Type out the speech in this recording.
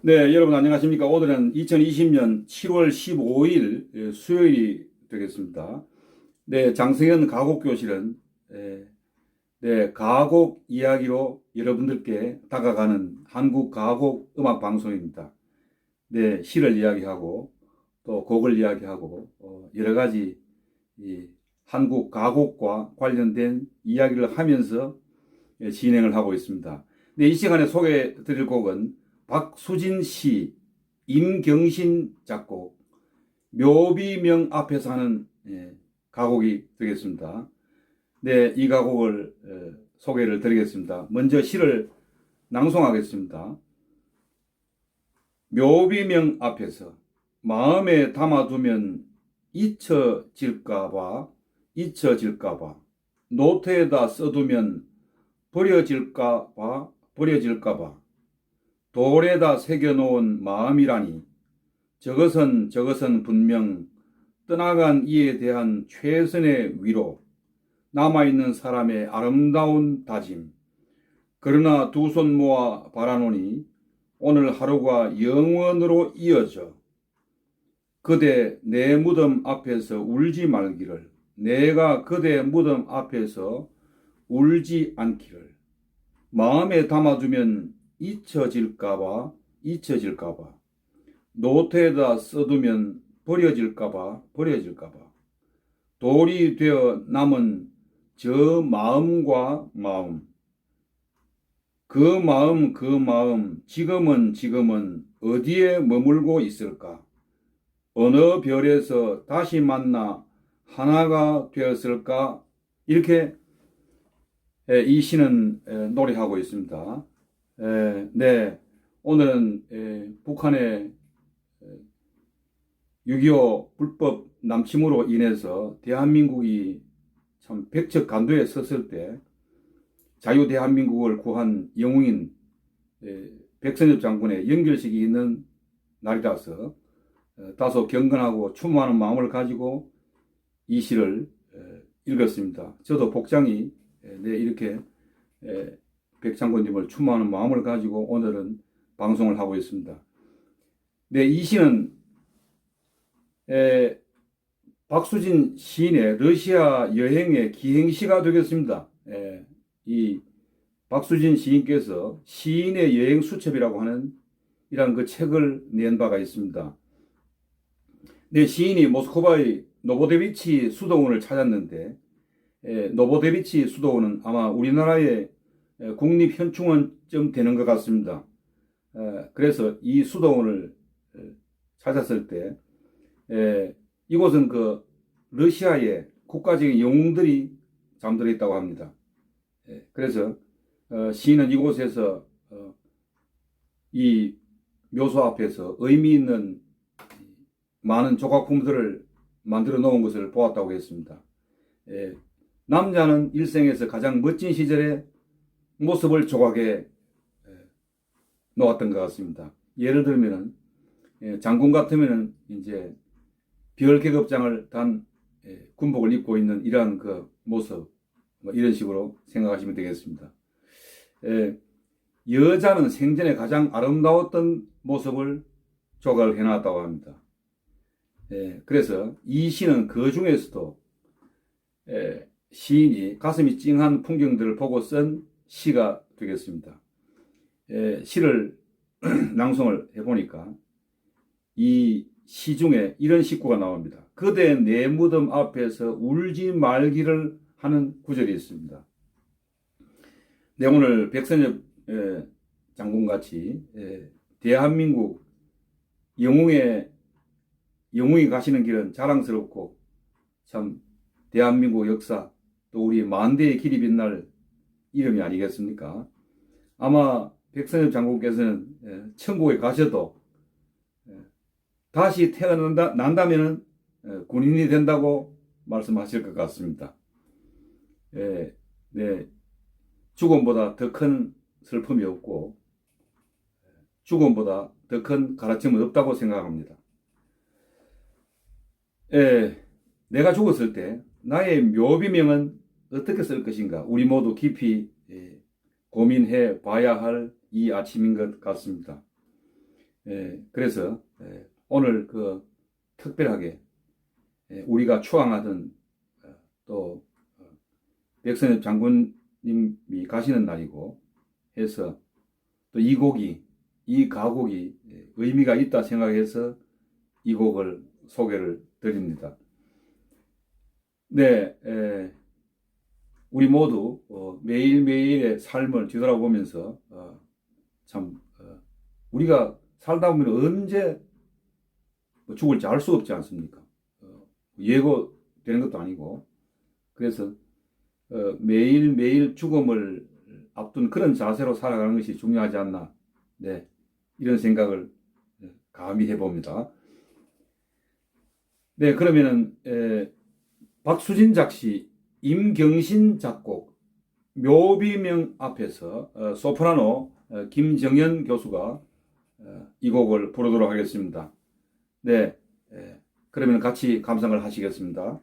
네, 여러분 안녕하십니까? 오늘은 2020년 7월 15일 예, 수요일이 되겠습니다. 네, 장승현 가곡교실은 예, 네, 가곡 이야기로 여러분들께 다가가는 한국 가곡 음악 방송입니다. 네, 시를 이야기하고 또 곡을 이야기하고 어, 여러 가지 이 한국 가곡과 관련된 이야기를 하면서 예, 진행을 하고 있습니다. 네, 이 시간에 소개해 드릴 곡은 박수진 시, 임경신 작곡, 묘비명 앞에서 하는 예, 가곡이 되겠습니다. 네, 이 가곡을 어, 소개를 드리겠습니다. 먼저 시를 낭송하겠습니다. 묘비명 앞에서 마음에 담아두면 잊혀질까봐, 잊혀질까봐, 노트에다 써두면 버려질까봐, 버려질까봐, 돌에다 새겨놓은 마음이라니. 저것은 저것은 분명 떠나간 이에 대한 최선의 위로 남아있는 사람의 아름다운 다짐. 그러나 두 손 모아 바라노니 오늘 하루가 영원으로 이어져 그대 내 무덤 앞에서 울지 말기를 내가 그대 무덤 앞에서 울지 않기를 마음에 담아두면 잊혀질까봐, 잊혀질까봐, 노트에다 써두면 버려질까봐, 버려질까봐, 돌이 되어 남은 저 마음과 마음, 그 마음, 그 마음, 지금은, 지금은 어디에 머물고 있을까? 어느 별에서 다시 만나 하나가 되었을까? 이렇게 에, 이 시는 에, 노래하고 있습니다. 에, 네, 오늘은 에, 북한의 6.25 불법 남침으로 인해서 대한민국이 참 백척 간도에 섰을 때 자유 대한민국을 구한 영웅인 에, 백선엽 장군의 연결식이 있는 날이라서 어, 다소 경건하고 추모하는 마음을 가지고 이 시를 에, 읽었습니다. 저도 복장이 에, 네, 이렇게 에, 백창권님을 추모하는 마음을 가지고 오늘은 방송을 하고 있습니다. 네, 이 시는 에, 박수진 시인의 러시아 여행의 기행시가 되겠습니다. 에, 이 박수진 시인께서 시인의 여행 수첩이라고 하는 이런 그 책을 낸 바가 있습니다. 네, 시인이 모스크바의 노보데비치 수도원을 찾았는데 에, 노보데비치 수도원은 아마 우리나라의 에, 국립현충원쯤 되는 것 같습니다. 에, 그래서 이 수도원을 에, 찾았을 때 에, 이곳은 그 러시아의 국가적인 영웅들이 잠들어 있다고 합니다. 에, 그래서 어, 시인은 이곳에서 어, 이 묘소 앞에서 의미 있는 많은 조각품들을 만들어 놓은 것을 보았다고 했습니다. 에, 남자는 일생에서 가장 멋진 시절의 모습을 조각에 놓았던 것 같습니다. 예를 들면은 예, 장군 같으면은 이제 별 계급장을 단 예, 군복을 입고 있는 이러한 그 모습 뭐 이런 식으로 생각하시면 되겠습니다. 예, 여자는 생전에 가장 아름다웠던 모습을 조각을 해놨다고 합니다. 그래서 이 시는 그 중에서도 시인이 가슴이 찡한 풍경들을 보고 쓴 시가 되겠습니다. 시를 낭송을 해보니까 이 시 중에 이런 식구가 나옵니다. 그대 내 무덤 앞에서 울지 말기를 하는 구절이 있습니다. 네, 오늘 백선엽 장군같이 대한민국 영웅의 영웅이 가시는 길은 자랑스럽고 참 대한민국 역사 또 우리 만대의 길이 빛날 이름이 아니겠습니까? 아마 백선엽 장군께서는 예, 천국에 가셔도 예, 다시 태어난다 난다면은 예, 군인이 된다고 말씀하실 것 같습니다. 네, 죽음보다 더 큰 슬픔이 없고 죽음보다 더 큰 가르침은 없다고 생각합니다. 예, 내가 죽었을 때 나의 묘비명은 어떻게 쓸 것인가 우리 모두 깊이 고민해 봐야 할 이 아침인 것 같습니다. 예, 그래서 예, 오늘 그 특별하게 예, 우리가 추앙하던 어, 또 어, 백선엽 장군님이 가시는 날이고 해서 또 이 곡이 이 가곡이 예, 의미가 있다 생각해서 이 곡을 소개를 드립니다. 네, 에, 우리 모두 어, 매일매일의 삶을 뒤돌아보면서 어, 참 어, 우리가 살다 보면 언제 뭐 죽을지 알 수 없지 않습니까? 어, 예고되는 것도 아니고 그래서 어, 매일매일 죽음을 앞둔 그런 자세로 살아가는 것이 중요하지 않나 네, 이런 생각을 예, 감히 해봅니다. 네, 그러면은 에, 박수진 작시, 임경신 작곡, 묘비명 앞에서 어, 소프라노 어, 김정현 교수가 어, 이 곡을 부르도록 하겠습니다. 네, 에, 그러면 같이 감상을 하시겠습니다.